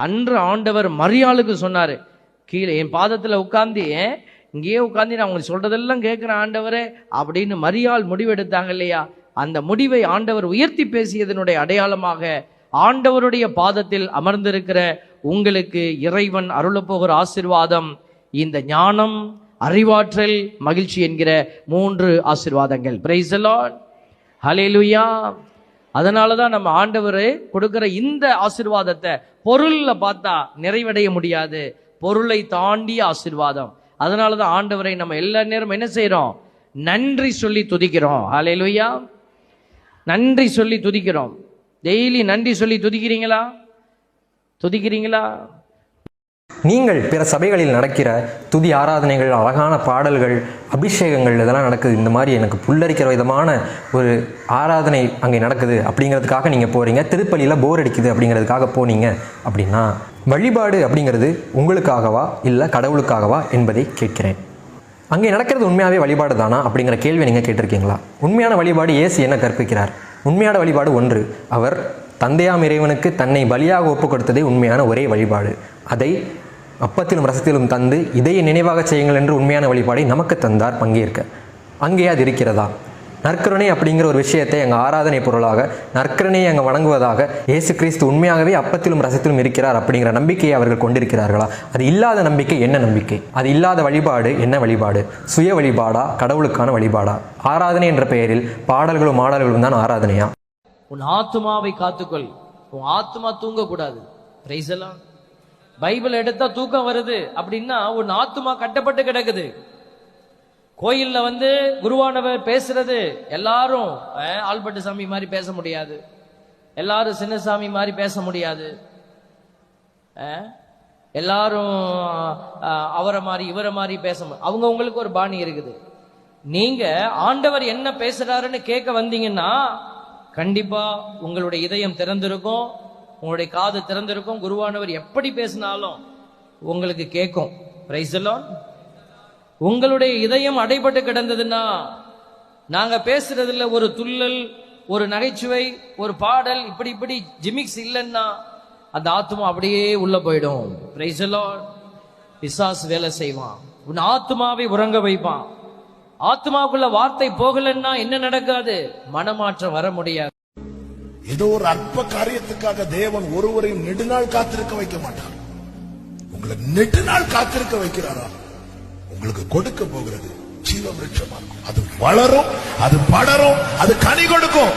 அன்று ஆண்டவர் மரியாளுக்கு சொன்னாரு கீழே என் பாதத்தில் உட்காந்து ஏன்? இங்கேயே உட்காந்து நான் உங்களுக்கு சொல்றதெல்லாம் கேட்குறேன் ஆண்டவரே அப்படின்னு மரியாள் முடிவெடுத்தாங்க இல்லையா? அந்த முடிவை ஆண்டவர் உயர்த்தி பேசியதனுடைய அடையாளமாக ஆண்டவருடைய பாதத்தில் அமர்ந்திருக்கிற உங்களுக்கு இறைவன் அருளப்போகிற ஆசிர்வாதம் இந்த ஞானம் அறிவாற்றல் மகிழ்ச்சி என்கிற மூன்று ஆசிர்வாதங்கள். பிரைசலான் ஹலே லுயா அதனால தான் நம்ம ஆண்டவர் கொடுக்கிற இந்த ஆசிர்வாதத்தை பொருளில் பார்த்தா நிறைவடைய முடியாது. பொருளை தாண்டிய ஆசிர்வாதம். அதனால தான் ஆண்டவரை நம்ம எல்லா நேரம் என்ன செய்கிறோம் நன்றி சொல்லி துதிக்கிறோம். ஹalleluya நன்றி சொல்லி துதிக்கிறோம். டெய்லி நன்றி சொல்லி துதிக்கிறீங்களா? துதிக்கிறீங்களா? நீங்கள் பிற சபைகளில் நடக்கிற துதி ஆராதனைகள் அழகான பாடல்கள் அபிஷேகங்கள் இதெல்லாம் நடக்குது. இந்த மாதிரி எனக்கு புல்லரிக்கிற விதமான ஒரு ஆராதனை அங்கே நடக்குது அப்படிங்கிறதுக்காக நீங்கள் போகிறீங்க திருப்பலியில் போர் அடிக்குது அப்படிங்கிறதுக்காக போனீங்க அப்படின்னா வழிபாடு அப்படிங்கிறது உங்களுக்காகவா இல்லை கடவுளுக்காகவா என்பதை கேட்கிறேன். அங்கே நடக்கிறது உண்மையாகவே வழிபாடு தானா அப்படிங்கிற கேள்வி நீங்கள் கேட்டிருக்கீங்களா? உண்மையான வழிபாடு ஏசி என்ன கற்பிக்கிறார்? உண்மையான வழிபாடு ஒன்று அவர் தந்தையாம் இறைவனுக்கு தன்னை பலியாக ஒப்பு கொடுத்ததே உண்மையான ஒரே வழிபாடு. அதை அப்பத்திலும் ரசத்திலும் தந்து இதையை நினைவாக செய்யுங்கள் என்று உண்மையான வழிபாடை நமக்கு தந்தார் பங்கேற்க. அங்கே அது இருக்கிறதா? நற்கருணை அப்படிங்கிற ஒரு விஷயத்தை எங்கள் ஆராதனை பொருளாக நற்கருணையை அங்கே வணங்குவதாக இயேசு கிறிஸ்து உண்மையாகவே அப்பத்திலும் ரசத்திலும் இருக்கிறார் அப்படிங்கிற நம்பிக்கையை அவர்கள் கொண்டிருக்கிறார்களா? அது இல்லாத நம்பிக்கை என்ன நம்பிக்கை? அது இல்லாத வழிபாடு என்ன வழிபாடு? சுய வழிபாடா? கடவுளுக்கான வழிபாடா? ஆராதனை என்ற பெயரில் பாடல்களும் ஆடல்களும் தான் ஆராதனையா? உன் ஆத்துமாவை காத்துக்கொள். உன் ஆத்துமா தூங்கக்கூடாது. Praise எல்லாம் பைபிள் எடுத்தா தூக்கம் வருது அப்படின்னா உன் ஆத்துமா கட்டப்பட்டு கிடக்குது. கோயில்ல வந்து குருவானவர் பேசுறது எல்லாரும் ஆல்பட்டு சாமி மாதிரி பேச முடியாது. எல்லாரும் சின்னசாமி மாதிரி பேச முடியாது. எல்லாரும் அவரை மாதிரி இவரை மாதிரி பேச அவங்க உங்களுக்கு ஒரு பாணி இருக்குது. நீங்க ஆண்டவர் என்ன பேசுறாருன்னு கேட்க வந்தீங்கன்னா கண்டிப்பா உங்களுடைய இதயம் திறந்திருக்கும் உங்களுடைய காது திறந்திருக்கும் குருவானவர் எப்படி பேசினாலும் உங்களுக்கு கேட்கும். உங்களுடைய இதயம் அடைபட்டு கிடந்ததுன்னா நாங்க பேசுறதுல ஒரு துள்ளல் ஒரு நகைச்சுவை ஒரு பாடல் இப்படி இப்படி ஜிமிக்ஸ் இல்லைன்னா அந்த ஆத்மா அப்படியே உள்ள போயிடும். பிசாஸ் வேலை செய்வான். உன் ஆத்மாவை உறங்க வைப்பான். ஆத்மாவுக்குள்ள வார்த்தை போகலன்னா என்ன நடக்காது? மனமாற்றம் வர முடியாது. ஏதோ ஒரு அற்ப காரியத்துக்காக தேவன் ஒருவரையும் நெடுநாள் காத்திருக்க வைக்க மாட்டார். உங்களை நெடுநாள் காத்திருக்க வைக்கிறாரா? உங்களுக்கு கொடுக்க போகிறது ஜீவ விருட்சமா அது வளரும் அது படரும் அது கனி கொடுக்கும்.